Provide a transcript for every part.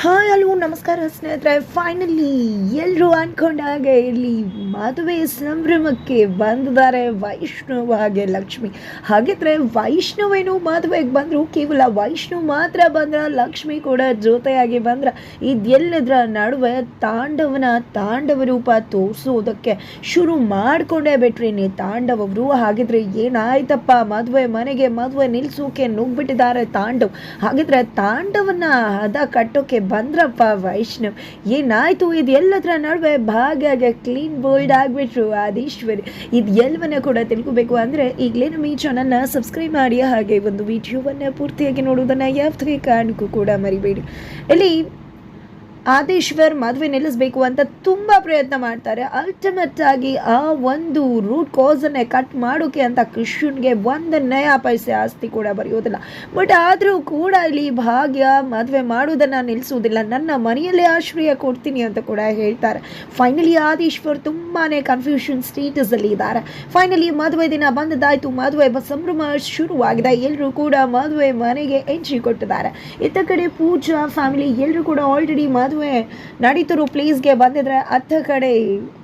Hi hello, ನಮಸ್ಕಾರ ಸ್ನೇಹಿತರೆ. Finally ಎಲ್ಲರೂ ಅಂದ್ಕೊಂಡ ಹಾಗೆ ಇಲ್ಲಿ ಮದುವೆ ಸಂಭ್ರಮಕ್ಕೆ ಬಂದಿದ್ದಾರೆ ವೈಷ್ಣವ ಹಾಗೆ ಲಕ್ಷ್ಮಿ. ಹಾಗಿದ್ರೆ ವೈಷ್ಣವೇನು ಮದುವೆಗೆ ಬಂದರು, ಕೇವಲ ವೈಷ್ಣವ್ ಮಾತ್ರ ಬಂದ್ರ, ಲಕ್ಷ್ಮಿ ಕೂಡ ಜೊತೆಯಾಗಿ ಬಂದ್ರ. ಇದೆಲ್ಲದರ ನಡುವೆ ತಾಂಡವನ ತಾಂಡವ ರೂಪ ತೋರಿಸೋದಕ್ಕೆ ಶುರು ಮಾಡಿಕೊಂಡೇ ಬಿಟ್ರಿ ನೀ ತಾಂಡವರು ಹಾಗಿದ್ರೆ ಏನಾಯ್ತಪ್ಪ, ಮದುವೆ ಮನೆಗೆ ಮದುವೆ ನಿಲ್ಸೋಕೆ ನುಗ್ಬಿಟ್ಟಿದ್ದಾರೆ ತಾಂಡವ್. ಹಾಗಿದ್ರೆ ತಾಂಡವನ್ನ ಹದ ಕಟ್ಟೋಕೆ ಬಂದ್ರಪ್ಪ ವೈಷ್ಣವ್. ಏನಾಯ್ತು? ಇದು ಎಲ್ಲದರ ನಡುವೆ ಭಾಗ್ಯಾಗೆ ಕ್ಲೀನ್ ಬೋಲ್ಡ್ ಆಗ್ಬಿಟ್ರು ಆದೀಶ್ವರಿ. ಇದು ಎಲ್ವನ್ನ ಕೂಡ ತಿಳ್ಕೊಬೇಕು ಅಂದ್ರೆ ಈಗಲೇ ನಮ್ಮ ಈ ಚಾನಲ್ನ ಸಬ್ಸ್ಕ್ರೈಬ್ ಮಾಡಿ ಹಾಗೆ ಒಂದು ವಿಡಿಯೋವನ್ನ ಪೂರ್ತಿಯಾಗಿ ನೋಡುವುದನ್ನ ಯಾವುದೇ ಕಾರಣಕ್ಕೂ ಕೂಡ ಮರಿಬೇಡಿ. ಇಲ್ಲಿ ಆದೇಶ್ವರ್ ಮದುವೆ ನಿಲ್ಲಿಸಬೇಕು ಅಂತ ತುಂಬ ಪ್ರಯತ್ನ ಮಾಡ್ತಾರೆ. ಅಲ್ಟಿಮೇಟ್ ಆಗಿ ಆ ಒಂದು ರೂಟ್ ಕಾಸನ್ನೇ ಕಟ್ ಮಾಡೋಕೆ ಅಂತ ಕೃಷ್ಣನ್ಗೆ ಒಂದು ನಯ ಪೈಸೆ ಆಸ್ತಿ ಕೂಡ ಬರೆಯೋದಿಲ್ಲ. ಬಟ್ ಆದರೂ ಕೂಡ ಇಲ್ಲಿ ಭಾಗ್ಯ ಮದುವೆ ಮಾಡೋದನ್ನು ನಿಲ್ಲಿಸುವುದಿಲ್ಲ ನನ್ನ ಮನೆಯಲ್ಲೇ ಆಶ್ರಯ ಕೊಡ್ತೀನಿ ಅಂತ ಕೂಡ ಹೇಳ್ತಾರೆ. ಫೈನಲಿ ಆದೇಶ್ವರ್ ತುಂಬಾ ಕನ್ಫ್ಯೂಷನ್ ಸ್ಟೇಟಸಲ್ಲಿ ಇದ್ದಾರೆ. ಫೈನಲಿ ಮದುವೆ ದಿನ ಬಂದದಾಯಿತು ಮದುವೆ ಸಂಭ್ರಮ ಶುರುವಾಗಿದೆ. ಎಲ್ಲರೂ ಕೂಡ ಮದುವೆ ಮನೆಗೆ ಎಂಟ್ರಿ ಕೊಟ್ಟಿದ್ದಾರೆ. ಇತ್ತ ಕಡೆ ಪೂಜಾ ಫ್ಯಾಮಿಲಿ ಎಲ್ಲರೂ ಕೂಡ ಆಲ್ರೆಡಿ ಮದುವೆ ನಡೀತಿರೋ ಪ್ಲೇಸ್ಗೆ ಬಂದಿದ್ರೆ ಅತ್ತ ಕಡೆ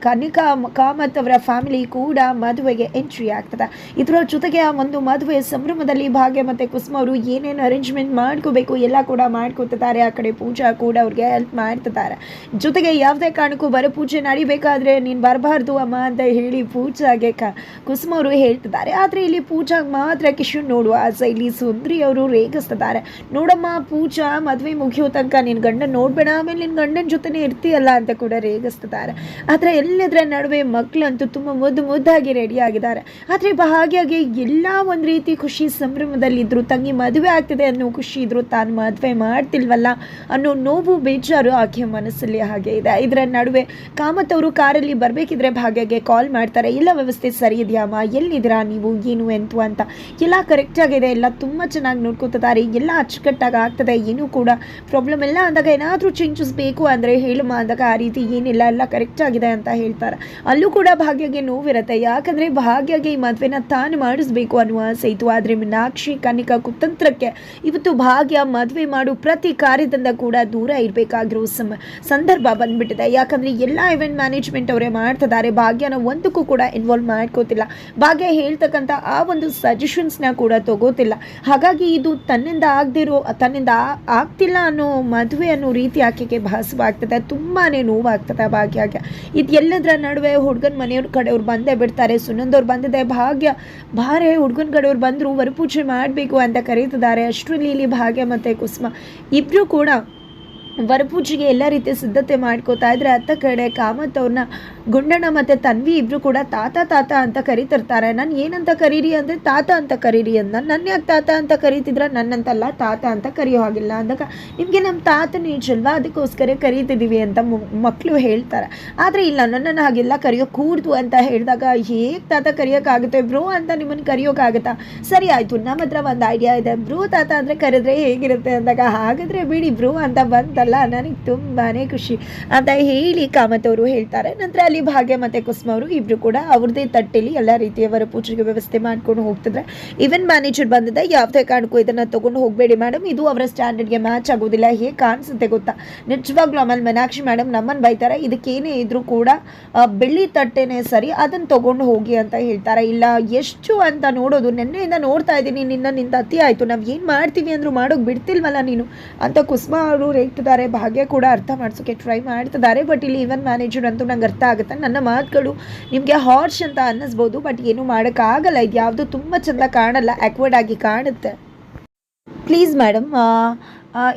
ಕನಿಕಾ ಕಾಮತ್ ಅವರ ಫ್ಯಾಮಿಲಿ ಕೂಡ ಮದುವೆಗೆ ಎಂಟ್ರಿ ಆಗ್ತದೆ. ಇದರ ಜೊತೆಗೆ ಆ ಒಂದು ಮದುವೆ ಸಂಭ್ರಮದಲ್ಲಿ ಭಾಗ್ಯ ಮತ್ತು ಕುಸುಮ ಅವರು ಏನೇನು ಅರೇಂಜ್ಮೆಂಟ್ ಮಾಡ್ಕೋಬೇಕು ಎಲ್ಲ ಕೂಡ ಮಾಡ್ಕೊತಿದ್ದಾರೆ. ಆ ಕಡೆ ಪೂಜಾ ಕೂಡ ಅವ್ರಿಗೆ ಹೆಲ್ಪ್ ಮಾಡ್ತಿದ್ದಾರೆ. ಜೊತೆಗೆ ಯಾವುದೇ ಕಾರಣಕ್ಕೂ ಬರ ಪೂಜೆ ನಡಿಬೇಕಾದ್ರೆ ನೀನು ಬರಬಾರ್ದು ಅಮ್ಮ ಅಂತ ಹೇಳಿ ಪೂಜಾಗೆ ಕ ಕುಸುಮ ಅವರು ಹೇಳ್ತಿದ್ದಾರೆ. ಆದರೆ ಇಲ್ಲಿ ಪೂಜಾಗೆ ಮಾತ್ರ ಕಿಶನ್ ನೋಡುವ ಆಸೆ. ಇಲ್ಲಿ ಸುಂದ್ರಿ ಅವರು ರೇಗಿಸ್ತಿದ್ದಾರೆ. ನೋಡಮ್ಮ, ಪೂಜಾ ಮದುವೆ ಮುಗಿಯೋ ತನಕ ನಿನ್ನ ಗಂಡ ನೋಡ್ಬೇಡ. ನಿನ್ನ ಗಂಡನ ಜೊತೆನೇ ಇರ್ತೀಯಲ್ಲ ಅಂತ ಕೂಡ ರೇಗಿಸ್ತಿದ್ದಾರೆ. ಆದರೆ ಎಲ್ಲದರ ನಡುವೆ ಮಕ್ಕಳಂತೂ ತುಂಬ ಮುದ್ದು ಮುದ್ದಾಗಿ ರೆಡಿ ಆಗಿದ್ದಾರೆ. ಆದರೆ ಭಾಗ್ಯಗೆ ಎಲ್ಲ ಒಂದು ರೀತಿ ಖುಷಿ ಸಂಭ್ರಮದಲ್ಲಿದ್ದರು ತಂಗಿ ಮದುವೆ ಆಗ್ತಿದೆ ಅನ್ನೋ ಖುಷಿ ಇದ್ರು, ತಾನು ಮದುವೆ ಮಾಡ್ತಿಲ್ವಲ್ಲ ಅನ್ನೋ ನೋವು ಬೇಜಾರು ಆಕೆಯ ಮನಸ್ಸಲ್ಲಿ ಹಾಗೆ ಇದೆ. ಇದರ ನಡುವೆ ಕಾಮತ್ ಅವರು ಕಾರಲ್ಲಿ ಬರಬೇಕಿದ್ರೆ ಭಾಗ್ಯಗೆ ಕಾಲ್ ಮಾಡ್ತಾರೆ ಎಲ್ಲ ವ್ಯವಸ್ಥೆ ಸರಿ ಇದೆಯಮ್ಮ ಎಲ್ಲಿದ್ದೀರಾ ನೀವು? ಏನು, ಎಂತು ಅಂತ? ಎಲ್ಲ ಕರೆಕ್ಟಾಗಿದೆ ಎಲ್ಲ ತುಂಬ ಚೆನ್ನಾಗಿ ನೋಡ್ಕೋತಿದ್ದಾರೆ. ಎಲ್ಲ ಅಚ್ಚುಕಟ್ಟಾಗಿ ಆಗ್ತದೆ. ಏನೂ ಕೂಡ ಪ್ರಾಬ್ಲಮ್ ಎಲ್ಲ ಅಂದಾಗ ಏನಾದರೂ ಚೇಂಜಸ್ ಬೇಕು ಅಂದರೆ ಹೇಳು ಅಂದಾಗ ಆ ರೀತಿ ಏನಿಲ್ಲ, ಎಲ್ಲ ಕರೆಕ್ಟ್ ಆಗಿದೆ ಅಂತ ಹೇಳ್ತಾರೆ. ಅಲ್ಲೂ ಕೂಡ ಭಾಗ್ಯಗೆ ನೋವಿರುತ್ತೆ. ಯಾಕಂದರೆ ಭಾಗ್ಯಗೆ ಈ ಮದುವೆನ ತಾನು ಮಾಡಿಸ್ಬೇಕು ಅನ್ನುವ ಆಸೆ ಇತ್ತು. ಆದರೆ ಮೀನಾಕ್ಷಿ ಕನಿಕಾ ಕುತಂತ್ರಕ್ಕೆ ಇವತ್ತು ಭಾಗ್ಯ ಮದುವೆ ಮಾಡು ಪ್ರತಿ ಕಾರ್ಯದಿಂದ ಕೂಡ ದೂರ ಇರಬೇಕಾಗಿರೋ ಸಮ, ಸಂದರ್ಭ ಬಂದ್ಬಿಟ್ಟಿದೆ. ಯಾಕಂದರೆ ಎಲ್ಲ ಇವೆಂಟ್ ಮ್ಯಾನೇಜ್ಮೆಂಟ್ ಅವರೇ ಮಾಡ್ತಿದ್ದಾರೆ. ಭಾಗ್ಯನ ಒಂದಕ್ಕೂ ಕೂಡ ಇನ್ವಾಲ್ವ್ ಮಾಡ್ಕೋತಿಲ್ಲ. ಭಾಗ್ಯ ಹೇಳ್ತಕ್ಕಂಥ ಆ ಒಂದು ಸಜೆಷನ್ಸ್ನ ಕೂಡ ತಗೋತಿಲ್ಲ. ಹಾಗಾಗಿ ಇದು ತನ್ನಿಂದ ಆಗದಿರೋ, ತನ್ನಿಂದ ಆಗ್ತಿಲ್ಲ ಅನ್ನೋ ಮದುವೆ ಅನ್ನೋ ರೀತಿ ಆಕೆಗೆ ಭಾಸವಾಗ್ತದೆ ತುಂಬಾ ನೋವಾಗ್ತದೆ ಆಗ್ಯ ಇದು ಎಲ್ಲದರ ನಡುವೆ ಹುಡುಗನ ಮನೆಯವ್ರ ಕಡೆಯವ್ರು ಬಂದೇ ಬಿಡ್ತಾರೆ ಸುನಂದವ್ರು ಬಂದಿದೆ, ಭಾಗ್ಯ. ಭಾರೆ ಹುಡುಗನ ಕಡೆಯವ್ರು ಬಂದರು, ವರಪೂಜೆ ಮಾಡಬೇಕು ಅಂತ ಕರೀತಿದ್ದಾರೆ. ಅಷ್ಟರಲ್ಲಿ ಲೀಲಿ ಭಾಗ್ಯ ಮತ್ತು ಕುಸುಮ. ಇಬ್ಬರು ಕೂಡ ವರಪೂಜೆಗೆ ಎಲ್ಲ ರೀತಿಯ ಸಿದ್ಧತೆ ಮಾಡ್ಕೋತಾ ಇದ್ರೆ ಅತ್ತ ಕಡೆ ಕಾಮತ್ ಅವ್ರನ್ನ ಗುಂಡಣ್ಣ ಮತ್ತು ತನ್ವಿ ಇಬ್ಬರು ಕೂಡ ತಾತ ತಾತ ಅಂತ ಕರಿತಿರ್ತಾರೆ. ನಾನು ಏನಂತ ಕರೀರಿ ಅಂದರೆ ತಾತ ಅಂತ ಕರೀರಿ ಅಂದ ನನ್ನ ಯಾಕೆ ತಾತ ಅಂತ ಕರೀತಿದ್ರ? ನನ್ನಂತಲ್ಲ ತಾತ ಅಂತ ಕರೆಯೋ ಹಾಗಿಲ್ಲ ಅಂದಾಗ ನಿಮಗೆ ನಮ್ಮ ತಾತನ ಏಜ್ ಅದಕ್ಕೋಸ್ಕರ ಕರೀತಿದ್ದೀವಿ ಅಂತ ಮಕ್ಕಳು ಹೇಳ್ತಾರೆ. ಆದರೆ ಇಲ್ಲ, ನನ್ನನ್ನು ಹಾಗೆಲ್ಲ ಕರೆಯೋ ಕೂರ್ದು ಅಂತ ಹೇಳಿದಾಗ ಹೇಗೆ ತಾತ ಕರೆಯೋಕ್ಕಾಗುತ್ತೆ ಬ್ರೋ ಅಂತ ನಿಮ್ಮನ್ನು ಕರೆಯೋಕ್ಕಾಗುತ್ತಾ ಸರಿ ಆಯಿತು, ನಮ್ಮ ಹತ್ರ ಒಂದು ಐಡಿಯಾ ಇದೆ. ಬ್ರೋ ತಾತ ಅಂದರೆ ಕರೆದ್ರೆ ಹೇಗಿರುತ್ತೆ ಅಂದಾಗ, ಹಾಗಾದರೆ ಬಿಡಿ ಬ್ರೋ ಅಂತ ಬಂತಲ್ಲ ನನಗೆ ತುಂಬಾ ಖುಷಿ. ಅಂತ ಹೇಳಿ ಕಾಮತ್ ಅವರು ಹೇಳ್ತಾರೆ. ನಂತರ ಅಲ್ಲಿ ಭಾಗ್ಯ ಮತ್ತು ಕುಸುಮ ಅವರು ಇಬ್ಬರು ಕೂಡ ಅವ್ರದ್ದೇ ತಟ್ಟೆಲಿ ಎಲ್ಲ ರೀತಿಯವರ ಪೂಜೆಗೆ ವ್ಯವಸ್ಥೆ ಮಾಡ್ಕೊಂಡು ಹೋಗ್ತಿದ್ರೆ. ಈವನ್ ಮ್ಯಾನೇಜರ್ ಬಂದಿದೆ ಯಾವುದೇ ಕಾರಣಕ್ಕೂ ಇದನ್ನು ತೊಗೊಂಡು ಹೋಗಬೇಡಿ ಮೇಡಮ್ ಇದು ಅವರ ಸ್ಟ್ಯಾಂಡರ್ಡ್ಗೆ ಮ್ಯಾಚ್ ಆಗೋದಿಲ್ಲ. ಹೇಗೆ ಕಾಣಿಸುತ್ತೆ ಗೊತ್ತಾ? ನಿಜವಾಗ್ಲೂ ಆಮೇಲೆ ಮೀನಾಕ್ಷಿ ಮೇಡಮ್ ನಮ್ಮನ್ನು ಬೈತಾರೆ. ಇದಕ್ಕೇನೇ ಇದ್ರೂ ಕೂಡ ಬೆಳ್ಳಿ ತಟ್ಟೆನೇ ಸರಿ ಅದನ್ನು ತೊಗೊಂಡು ಹೋಗಿ ಅಂತ ಹೇಳ್ತಾರೆ. ಇಲ್ಲ, ಎಷ್ಟು ಅಂತ ನೋಡೋದು. ನಿನ್ನೆಯಿಂದ ನೋಡ್ತಾ ಇದ್ದೀನಿ. ನಿನ್ನ ನಿಂದ ಅತಿ ಆಯಿತು. ನಾವು ಏನು ಮಾಡ್ತೀವಿ ಅಂದರೂ ಮಾಡೋಕೆ ಬಿಡ್ತಿಲ್ವಲ್ಲ ನೀನು? ಅಂತ ಕುಸುಮ ಅವರು ರೇಗ್ತಿದ್ದಾರೆ ಭಾಗ್ಯ ಕೂಡ ಅರ್ಥ ಮಾಡಿಸೋಕೆ ಟ್ರೈ ಮಾಡ್ತಿದ್ದಾರೆ. ಬಟ್ ಇಲ್ಲಿ ಈವೆಂಟ್ ಮ್ಯಾನೇಜರ್ ಅಂತೂ ನಂಗೆ ಅರ್ಥ ಆಗುತ್ತೆ. ನನ್ನ ಮಾತುಗಳು ನಿಮಗೆ ಹಾರ್ಶ್ ಅಂತ ಅನ್ನಿಸ್ಬೋದು. ಬಟ್ ಏನು ಮಾಡೋಕ್ಕಾಗಲ್ಲ. ಇದು ಯಾವುದು ತುಂಬ ಚೆಂದ ಕಾಣಲ್ಲ. ಆಕ್ವರ್ಡ್ ಆಗಿ ಕಾಣುತ್ತೆ. ಪ್ಲೀಸ್ ಮೇಡಮ್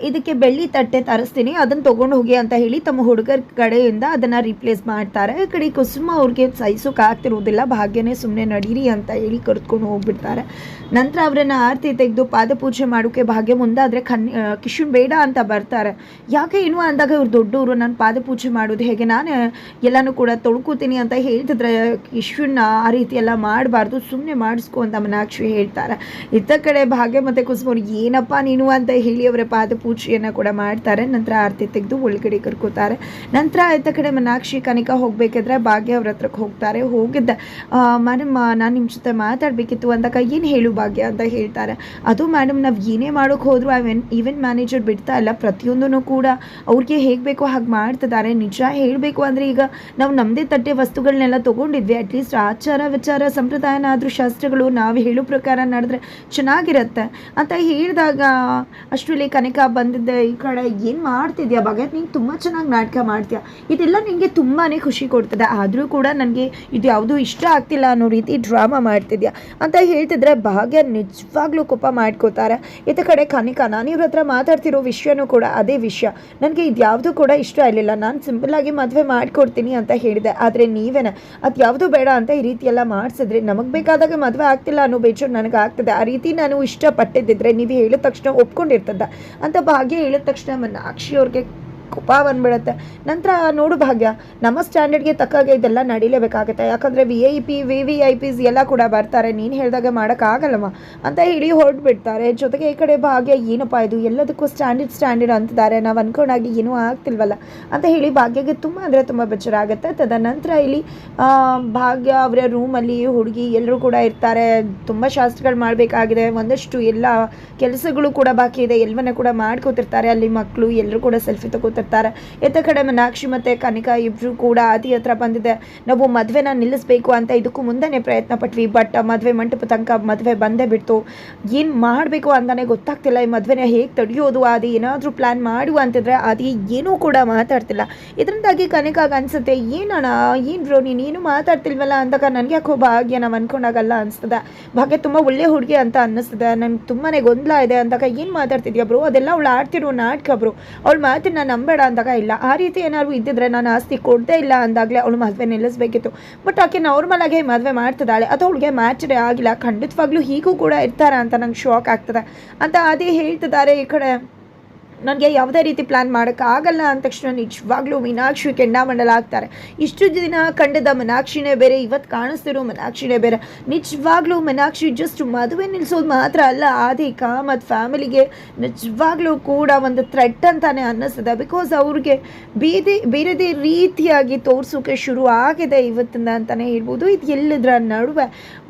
ಇದಕ್ಕೆ ಬೆಳ್ಳಿ ತಟ್ಟೆ ತರಿಸ್ತೀನಿ, ಅದನ್ನು ತೊಗೊಂಡು ಹೋಗಿ ಅಂತ ಹೇಳಿ ತಮ್ಮ ಹುಡುಗರ ಕಡೆಯಿಂದ ಅದನ್ನು ರಿಪ್ಲೇಸ್ ಮಾಡ್ತಾರೆ. ಈ ಕಡೆ ಕುಸುಮ ಅವ್ರಿಗೆ ಸಹಿಸೋಕೆ ಆಗ್ತಿರೋದಿಲ್ಲ ಭಾಗ್ಯನೇ ಸುಮ್ಮನೆ ನಡೀರಿ ಅಂತ ಹೇಳಿ ಕರೆದುಕೊಂಡು ಹೋಗ್ಬಿಡ್ತಾರೆ. ನಂತರ ಅವರನ್ನು ಆರತಿ ತೆಗೆದು ಪಾದಪೂಜೆ ಮಾಡೋಕ್ಕೆ ಭಾಗ್ಯ ಮುಂದಾದರೆ ಖನ್ ಕಿಶುನ್ ಬೇಡ ಅಂತ ಬರ್ತಾರೆ. ಯಾಕೆ ಏನು ಅಂದಾಗ ಇವ್ರು ದೊಡ್ಡವರು, ನಾನು ಪಾದಪೂಜೆ ಮಾಡೋದು ಹೇಗೆ? ನಾನು ಎಲ್ಲನೂ ಕೂಡ ತೊಳ್ಕೊತೀನಿ ಅಂತ ಹೇಳ್ತಿದ್ರೆ ಕಿಶನ್ ಆ ರೀತಿ ಎಲ್ಲ ಮಾಡಬಾರ್ದು ಸುಮ್ಮನೆ ಮಾಡಿಸ್ಕೊ ಅಂತ ಮನಾಕ್ಷಿ ಹೇಳ್ತಾರೆ. ಇತ್ತ ಕಡೆ ಭಾಗ್ಯ ಮತ್ತು ಕುಸುಮ ಅವ್ರು ಏನಪ್ಪ ನೀನು ಅಂತ ಹೇಳಿ ಅವರ ಪಾದ ಪಾದ ಪೂಜೆಯನ್ನು ಕೂಡ ಮಾಡ್ತಾರೆ. ನಂತರ ಆರತಿ ತೆಗೆದು ಒಳಗಡೆ ಕರ್ಕೋತಾರೆ. ನಂತರ ಆಯ್ತ ಕಡೆ ಮನಾಕ್ಷಿ ಕನಿಕಾ ಹೋಗಬೇಕಾದ್ರೆ ಭಾಗ್ಯ ಅವ್ರ ಹತ್ರಕ್ಕೆ ಹೋಗ್ತಾರೆ. ಹೋಗಿದ್ದ ಮೇಡಮ್ ನಾನು ನಿಮ್ಮ ಜೊತೆ ಮಾತಾಡಬೇಕಿತ್ತು ಅಂದಾಗ ಏನು ಹೇಳು ಭಾಗ್ಯ ಅಂತ ಹೇಳ್ತಾರೆ. ಅದು ಮೇಡಮ್ ನಾವು ಏನೇ ಮಾಡೋಕ್ಕೆ ಹೋದ್ರು ಅವೆನ್ ಈವೆಂಟ್ ಮ್ಯಾನೇಜರ್ ಬಿಡ್ತಾ ಇಲ್ಲ. ಪ್ರತಿಯೊಂದೂ ಕೂಡ ಅವ್ರಿಗೆ ಹೇಗೆ ಬೇಕೋ ಹಾಗೆ ಮಾಡ್ತಿದ್ದಾರೆ. ನಿಜ ಹೇಳಬೇಕು ಅಂದರೆ ಈಗ ನಾವು ನಮ್ಮದೇ ತಟ್ಟೆ ವಸ್ತುಗಳನ್ನೆಲ್ಲ ತೊಗೊಂಡಿದ್ವಿ. ಅಟ್ಲೀಸ್ಟ್ ಆಚಾರ ವಿಚಾರ ಸಂಪ್ರದಾಯನಾದರೂ ಶಾಸ್ತ್ರಗಳು ನಾವು ಹೇಳೋ ಪ್ರಕಾರ ನಡೆದ್ರೆ ಚೆನ್ನಾಗಿರುತ್ತೆ. ಅಂತ ಹೇಳಿದಾಗ ಅಷ್ಟರಲ್ಲಿ ಕನಕ ಬಂದಿದ್ದೆ ಈ ಕಡೆ ಏನು ಮಾಡ್ತಿದ್ಯಾ? ಭಗತ್, ನೀನು ತುಂಬ ಚೆನ್ನಾಗಿ ನಾಟಕ ಮಾಡ್ತೀಯ? ಇದೆಲ್ಲ ನಿನಗೆ ತುಂಬಾ ಖುಷಿ ಕೊಡ್ತದೆ. ಆದರೂ ಕೂಡ ನನಗೆ ಇದು ಯಾವುದೂ ಇಷ್ಟ ಆಗ್ತಿಲ್ಲ ಅನ್ನೋ ರೀತಿ ಡ್ರಾಮಾ ಮಾಡ್ತಿದ್ಯಾ? ಅಂತ ಹೇಳ್ತಿದ್ರೆ ಭಾಗ್ಯ ನಿಜವಾಗ್ಲೂ ಕೋಪ ಮಾಡ್ಕೋತಾರೆ. ಇತ್ತ ಕಡೆ ಕನಿಕ, ನಾನು ಇವ್ರ ಹತ್ರ ಮಾತಾಡ್ತಿರೋ ವಿಷಯನೂ ಕೂಡ ಅದೇ ವಿಷಯ. ನನಗೆ ಇದು ಯಾವುದೂ ಕೂಡ ಇಷ್ಟ ಆಗಲಿಲ್ಲ. ನಾನು ಸಿಂಪಲ್ಲಾಗಿ ಮದುವೆ ಮಾಡಿಕೊಡ್ತೀನಿ ಅಂತ ಹೇಳಿದೆ. ಆದರೆ ನೀವೇನ? ಅದು ಯಾವುದೂ ಬೇಡ ಅಂತ ಈ ರೀತಿ ಎಲ್ಲ ಮಾಡಿಸಿದ್ರೆ ನಮಗೆ ಬೇಕಾದಾಗ ಮದುವೆ ಆಗ್ತಿಲ್ಲ ಅನ್ನೋ ಬೇಜಾರು ನನಗೆ ಆಗ್ತದೆ. ಆ ರೀತಿ ನಾನು ಇಷ್ಟಪಟ್ಟಿದ್ದಿದ್ರೆ ನೀವು ಹೇಳಿದ ತಕ್ಷಣ ಒಪ್ಕೊಂಡಿರ್ತದ ಅಂತ ಭಾಗ್ಯ ಹೇಳಿದ ತಕ್ಷಣ ಮೀನಾಕ್ಷಿ ಅವ್ರಿಗೆ ಕೋಪ ಬಂದ್ಬಿಡುತ್ತೆ. ನಂತರ ನೋಡು ಭಾಗ್ಯ, ನಮ್ಮ ಸ್ಟ್ಯಾಂಡರ್ಡ್ಗೆ ತಕ್ಕಾಗೆ ಇದೆಲ್ಲ ನಡೀಲೇಬೇಕಾಗುತ್ತೆ. ಯಾಕಂದರೆ V I P V V I Ps ಎಲ್ಲ ಕೂಡ ಬರ್ತಾರೆ. ನೀನು ಹೇಳಿದಾಗ ಮಾಡೋಕ್ಕಾಗಲ್ಲಮ್ಮ ಅಂತ ಹೇಳಿ ಹೊರಟ್ಬಿಡ್ತಾರೆ. ಜೊತೆಗೆ ಈ ಕಡೆ ಭಾಗ್ಯ, ಏನಪ್ಪ ಇದು? ಎಲ್ಲದಕ್ಕೂ ಸ್ಟ್ಯಾಂಡರ್ಡ್ ಸ್ಟ್ಯಾಂಡರ್ಡ್ ಅಂತಿದ್ದಾರೆ. ನಾವು ಅನ್ಕೊಂಡಾಗಿ ಏನೂ ಆಗ್ತಿಲ್ವಲ್ಲ ಅಂತ ಹೇಳಿ ಭಾಗ್ಯಗೆ ತುಂಬ ಅಂದರೆ ತುಂಬ ಬೇಜಾರಾಗುತ್ತೆ. ತದನಂತರ ಇಲ್ಲಿ ಭಾಗ್ಯ ಅವರ ರೂಮಲ್ಲಿ ಹುಡುಗಿ ಎಲ್ಲರೂ ಕೂಡ ಇರ್ತಾರೆ. ತುಂಬ ಶಾಸ್ತ್ರಗಳು ಮಾಡಬೇಕಾಗಿದೆ. ಒಂದಷ್ಟು ಎಲ್ಲ ಕೆಲಸಗಳು ಕೂಡ ಬಾಕಿ ಇದೆ ಎಲ್ಲವನ್ನ ಕೂಡ ಮಾಡ್ಕೋತಿರ್ತಾರೆ. ಅಲ್ಲಿ ಮಕ್ಕಳು ಎಲ್ಲರೂ ಕೂಡ ಸೆಲ್ಫಿ ತಗೋತಿರ್ತಾರೆ ಎತ್ತ ಕಡೆ ಮೀನಾಕ್ಷಿ ಮತ್ತು ಕನಿಕಾ ಇಬ್ಬರು ಕೂಡ ಆದಿ ಹತ್ರ ಬಂದಿದೆ. ನಾವು ಮದುವೆನ ನಿಲ್ಲಿಸ್ಬೇಕು ಅಂತ ಇದಕ್ಕೂ ಮುಂದೆನೇ ಪ್ರಯತ್ನ ಪಟ್ವಿ. ಬಟ್ ಮದುವೆ ಮಂಟಪ ತನಕ ಮದುವೆ ಬಂದೇ ಬಿಡ್ತು. ಏನು ಮಾಡಬೇಕು ಅಂತಾನೆ ಗೊತ್ತಾಗ್ತಿಲ್ಲ. ಈ ಮದುವೆನ ಹೇಗೆ ತಡೆಯೋದು? ಅದು ಏನಾದರೂ ಪ್ಲ್ಯಾನ್ ಮಾಡು ಅಂತಿದ್ರೆ ಅದು ಏನೂ ಕೂಡ ಮಾತಾಡ್ತಿಲ್ಲ. ಇದರಿಂದಾಗಿ ಕನಿಕಾಗ ಅನ್ಸುತ್ತೆ, ಏನಣ್ಣ? ಏನು ಬ್ರೋ ನೀನು ಏನು ಮಾತಾಡ್ತಿಲ್ವಲ್ಲ? ಅಂದಾಗ ನನಗೆ ಯಾಕೋ ಭಾಗ್ಯ ನಾವು ಅನ್ಕೊಂಡಾಗಲ್ಲ ಅನಿಸ್ತದೆ. ಭಾಗ್ಯ ತುಂಬ ಒಳ್ಳೆ ಹುಡುಗಿ ಅಂತ ಅನ್ನಿಸ್ತದೆ. ನನಗೆ ತುಂಬಾ ಗೊಂದಲ ಇದೆ. ಅಂದಾಗ, ಏನು ಮಾತಾಡ್ತಿದ್ಯಾ ಬ್ರೋ ಅದೆಲ್ಲ ಅವಳು ಆಡ್ತಿರೋ ನಾಟಕ ಬ್ರೋ ಅವಳು ಮಾತಿನ ನಂಬೇಡ ಅಂದಾಗ ಇಲ್ಲ. ಆ ರೀತಿ ಏನಾದ್ರು ಇದ್ದಿದ್ರೆ ನಾನು ಆಸ್ತಿ ಕೊಡದೇ ಇಲ್ಲ ಅಂದಾಗಲೇ ಅವಳು ಮದುವೆ ನಿಲ್ಲಿಸ್ಬೇಕಿತ್ತು. ಬಟ್ ಆಕೆ ನಾರ್ಮಲ್ ಆಗಿ ಮದುವೆ ಮಾಡ್ತಿದ್ದಾಳೆ. ಅಥವಾ ಅವಳಿಗೆ ಮ್ಯಾಚರೇ ಆಗಿಲ್ಲ. ಖಂಡಿತವಾಗ್ಲೂ ಹೀಗೂ ಕೂಡ ಇರ್ತಾರ ಅಂತ ನಂಗೆ ಶಾಕ್ ಆಗ್ತದೆ. ಅಂತ ಅದೇ ಹೇಳ್ತಿದ್ದಾರೆ ಈ ಕಡೆ. ನನಗೆ ಯಾವುದೇ ರೀತಿ ಪ್ಲ್ಯಾನ್ ಮಾಡೋಕ್ಕಾಗಲ್ಲ ಅಂದ ತಕ್ಷಣ ನಿಜವಾಗ್ಲೂ ಮೀನಾಕ್ಷಿ ಕೆಂಡಾಮಂಡಲ ಆಗ್ತಾರೆ. ಇಷ್ಟು ದಿನ ಕಂಡದ ಮೀನಾಕ್ಷಿನೇ ಬೇರೆ ಇವತ್ತು ಕಾಣಿಸ್ತಿರೋ ಮೀನಾಕ್ಷಿನೇ ಬೇರೆ. ನಿಜವಾಗ್ಲೂ ಮೀನಾಕ್ಷಿ ಜಸ್ಟ್ ಮದುವೆ ನಿಲ್ಲಿಸೋದು ಮಾತ್ರ ಅಲ್ಲ ಆದಿಕ ಮತ್ತು ಫ್ಯಾಮಿಲಿಗೆ ನಿಜವಾಗ್ಲೂ ಕೂಡ ಒಂದು ಥ್ರೆಟ್ ಅಂತಾನೆ ಅನ್ನಿಸ್ತದೆ. ಬಿಕಾಸ್ ಅವ್ರಿಗೆ ಬೇರೆ ಬೇರೆದೇ ರೀತಿಯಾಗಿ ತೋರಿಸೋಕೆ ಶುರು ಆಗಿದೆ ಇವತ್ತಿಂದ ಅಂತಲೇ ಹೇಳ್ಬೋದು. ಇದು ಎಲ್ಲದರ ನಡುವೆ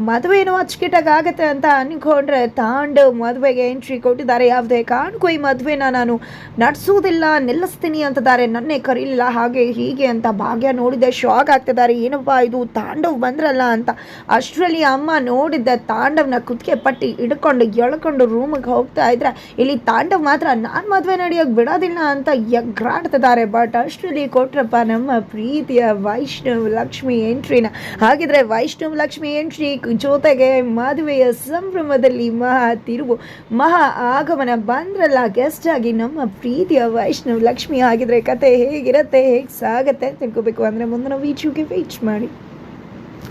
ಮದುವೆ ಏನೋ ಅಚ್ಚುಕಿಟ್ಟಾಗ ಆಗುತ್ತೆ ಅಂತ ಅಂದ್ಕೊಂಡ್ರೆ ತಾಂಡವ್ ಮದುವೆಗೆ ಎಂಟ್ರಿ ಕೊಟ್ಟಿದ್ದಾರೆ. ಯಾವುದೇ ಕಾರಣಕ್ಕೂ ಈ ಮದುವೆನ ನಾನು ನಡೆಸೋದಿಲ್ಲ ನಿಲ್ಲಿಸ್ತೀನಿ ಅಂತಿದ್ದಾರೆ. ನನ್ನೇ ಕರೀಲಿಲ್ಲ ಹಾಗೆ ಹೀಗೆ ಅಂತ ಭಾಗ್ಯ ನೋಡಿದೆ. ಶಾಕ್ ಆಗ್ತಿದ್ದಾರೆ. ಏನಪ್ಪ ಇದು ತಾಂಡವ್ ಬಂದ್ರಲ್ಲ ಅಂತ. ಅಷ್ಟರಲ್ಲಿ ಅಮ್ಮ ನೋಡಿದ್ದ ತಾಂಡವ್ನ ಕುತ್ತಿಗೆ ಪಟ್ಟಿ ಹಿಡ್ಕೊಂಡು ಎಳ್ಕೊಂಡು ರೂಮಿಗೆ ಹೋಗ್ತಾ ಇದ್ರೆ, ಇಲ್ಲಿ ತಾಂಡವ್ ಮಾತ್ರ ನಾನು ಮದುವೆ ನಡೆಯೋಕೆ ಬಿಡೋದಿಲ್ಲ ಅಂತ ಎಗ್ರಾಡ್ತಿದ್ದಾರೆ. ಬಟ್ ಅಷ್ಟರಲ್ಲಿ ಕೊಟ್ರಪ್ಪ, ನಮ್ಮ ಪ್ರೀತಿಯ ವೈಷ್ಣವ್ ಲಕ್ಷ್ಮಿ ಎಂಟ್ರಿನ. ಹಾಗಿದ್ರೆ ವೈಷ್ಣವ್ ಲಕ್ಷ್ಮಿ ಎಂಟ್ರಿ ಜೊತೆಗೆ ಮದುವೆಯ ಸಂಭ್ರಮದಲ್ಲಿ ಮಹಾ ತಿರುವು, ಮಹಾ ಆಗಮನ ಬಂದ್ರಲ್ಲ ಗೆಸ್ಟ್ ಆಗಿ ನಮ್ಮ ಪ್ರೀತಿಯ ವೈಷ್ಣವ್ ಲಕ್ಷ್ಮಿ ಆಗಿದ್ರೆ ಕತೆ ಹೇಗಿರುತ್ತೆ, ಹೇಗೆ ಸಾಗತ್ತೆ ತಿಳ್ಕೊಬೇಕು. ಅಂದರೆ ಮುಂದಿನ ವೀಚುಗೆ ವೇಟ್ ಮಾಡಿ.